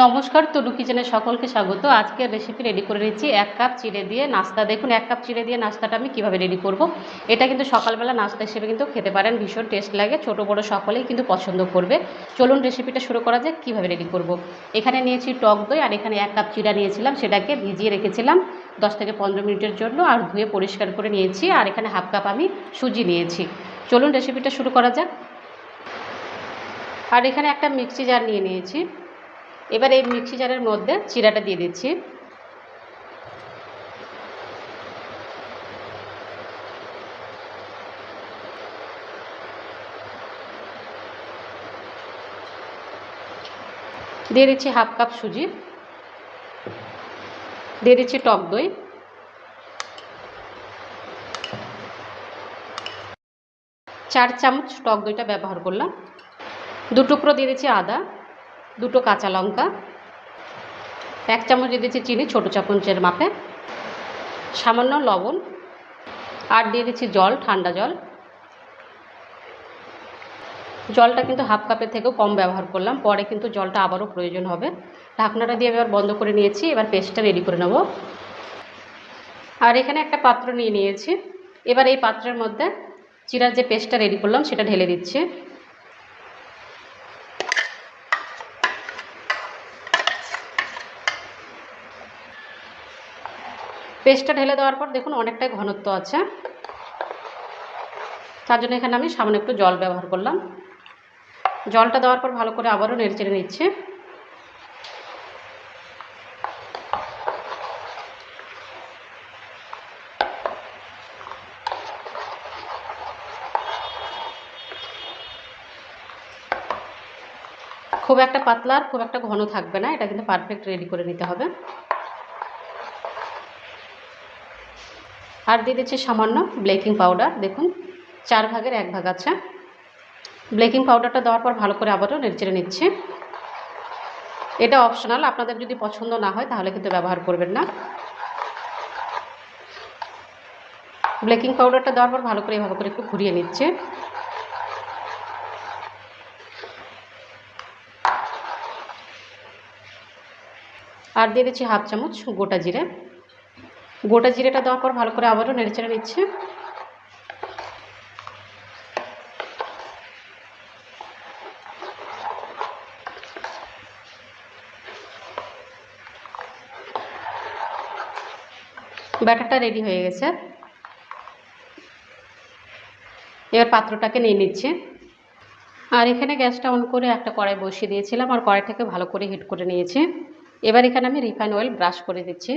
নমস্কার, তনু কিচেনে সকলকে স্বাগত। আজকের রেসিপি রেডি করে নিচ্ছি এক কাপ চিড়ে দিয়ে নাস্তা। দেখুন, এক কাপ চিড়ে দিয়ে নাস্তাটা আমি কীভাবে রেডি করব। এটা কিন্তু সকালবেলা নাস্তা হিসেবে কিন্তু খেতে পারেন, ভীষণ টেস্ট লাগে। ছোট, বড় সকলেই কিন্তু পছন্দ করবে। চলুন রেসিপিটা শুরু করা যাক, কীভাবে রেডি করব। এখানে নিয়েছি টক দই আর এখানে এক কাপ চিড়া নিয়েছিলাম, সেটাকে ভিজিয়ে রেখেছিলাম দশ থেকে পনেরো মিনিটের জন্য আর ধুয়ে পরিষ্কার করে নিয়েছি আর এখানে হাফ কাপ আমি সুজি নিয়েছি। চলুন রেসিপিটা শুরু করা যাক। আর এখানে একটা মিক্সি জার নিয়ে নিয়েছি। এবার এই মিক্সি জারের মধ্যে চিরাটা দিয়ে দিচ্ছি। দিয়ে দিচ্ছি হাফ কাপ সুজি। দিয়ে দিচ্ছি টক দই। চার চামচ টক দইটা ব্যবহার করলাম। দু টুকরো দিয়ে দিচ্ছি আদা। দুটো কাঁচা লঙ্কা, এক চামচ দিয়ে দিচ্ছি চিনি ছোটো চামচের মাপে, সামান্য লবণ, আর দিয়ে দিচ্ছি জল, ঠান্ডা জল। জলটা কিন্তু হাফ কাপের থেকেও কম ব্যবহার করলাম, পরে কিন্তু জলটা আবারও প্রয়োজন হবে। ঢাকনাটা দিয়ে এবার বন্ধ করে নিয়েছি, এবার পেস্টটা রেডি করে নেব। আর এখানে একটা পাত্র নিয়ে নিয়েছি। এবার এই পাত্রের মধ্যে চিরার যে পেস্টটা রেডি করলাম, সেটা ঢেলে দিচ্ছি। পেস্টটা ঢেলে দেওয়ার পর দেখুন অনেকটাই ঘনত্ব আছে। তার জন্য এখানে আমি সামনে একটু জল ব্যবহার করলাম। জলটা দেওয়ার পর ভালো করে আবারও নেড়ে চেড়ে নিচ্ছি। খুব একটা পাতলা আর খুব একটা ঘন থাকবে না, এটা কিন্তু পারফেক্ট রেডি করে নিতে হবে। আর দিয়ে দিচ্ছি সামান্য ব্লেকিং পাউডার। দেখুন, চার ভাগের এক ভাগ আছে। ব্লেকিং পাউডারটা দেওয়ার পর ভালো করে আবারও নেড়েচেড়ে নিচ্ছে। এটা অপশনাল, আপনাদের যদি পছন্দ না হয় তাহলে কিন্তু ব্যবহার করবেন না। ব্লেকিং পাউডারটা দেওয়ার পর ভালো করে এভাবে করে একটু ঘুরিয়ে নিচ্ছে। আর দিয়ে দিচ্ছি হাফ চামচ গোটা জিরে। গোটা জিরেটা দেওয়ার পর ভালো করে আবারও নেড়েচেড়ে নিচ্ছে ব্যাটারটা রেডি হয়ে গেছে। এবার পাত্রটাকে নিয়ে নিচ্ছে। আর এখানে গ্যাসটা অন করে একটা কড়াই বসিয়ে দিয়েছিলাম, আর কড়াইটাকে ভালো করে হিট করে নিয়েছি। এবার এখানে আমি রিফাইন অয়েল ব্রাশ করে দিচ্ছি।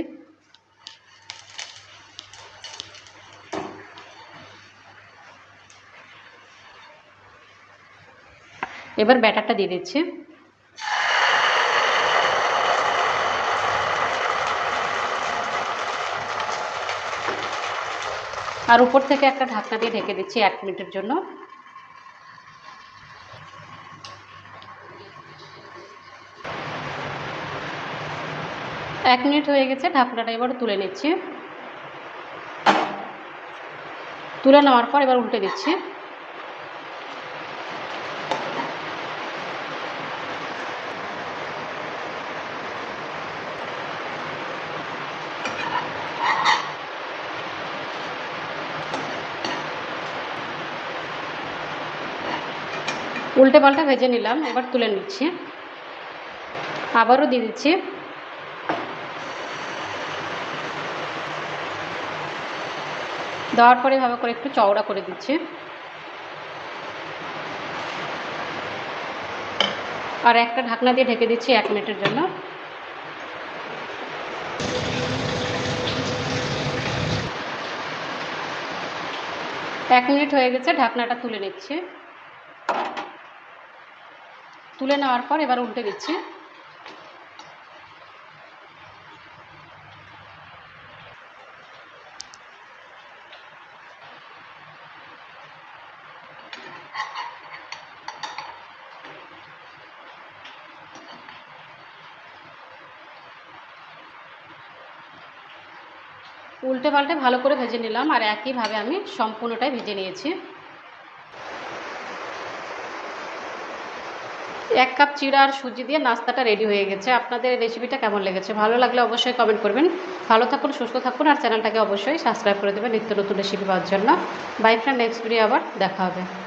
এবার ব্যাটারটা দিয়ে দিচ্ছি। আর উপর থেকে একটা ঢাকনা দিয়ে ঢেকে দিচ্ছি এক মিনিটের জন্য। এক মিনিট হয়ে গেছে, ঢাকনাটা এবার তুলে নিচ্ছি। তুলে নেওয়ার পর এবার উল্টে দিচ্ছি। উল্টে পাল্টা ভেজে নিলাম, এবার তুলে নিচ্ছি। আবারও দিয়ে দিচ্ছি। দেওয়ার পরে ভাবে করে একটু চওড়া করে দিচ্ছি। আর একটা ঢাকনা দিয়ে ঢেকে দিচ্ছি এক মিনিটের জন্য। এক মিনিট হয়ে গেছে, ঢাকনাটা তুলে নিচ্ছি। তুলে নেওয়ার পর এবার উল্টে দিচ্ছি। উল্টে পাল্টে ভালো করে ভেজে নিলাম আর একইভাবে আমি সম্পূর্ণটাই ভেজে নিয়েছি। এক কাপ চিড়া আর সুজি দিয়ে নাস্তাটা রেডি হয়ে গেছে। আপনাদের রেসিপিটা কেমন লেগেছে? ভালো লাগলে অবশ্যই কমেন্ট করবেন। ভালো থাকুন, সুস্থ থাকুন, আর চ্যানেলটাকে অবশ্যই সাবস্ক্রাইব করে দেবেন নিত্য নতুন রেসিপি পাওয়ার জন্য। বাই ফ্রেন্ড নেক্সট ভিডিও আবার দেখা হবে।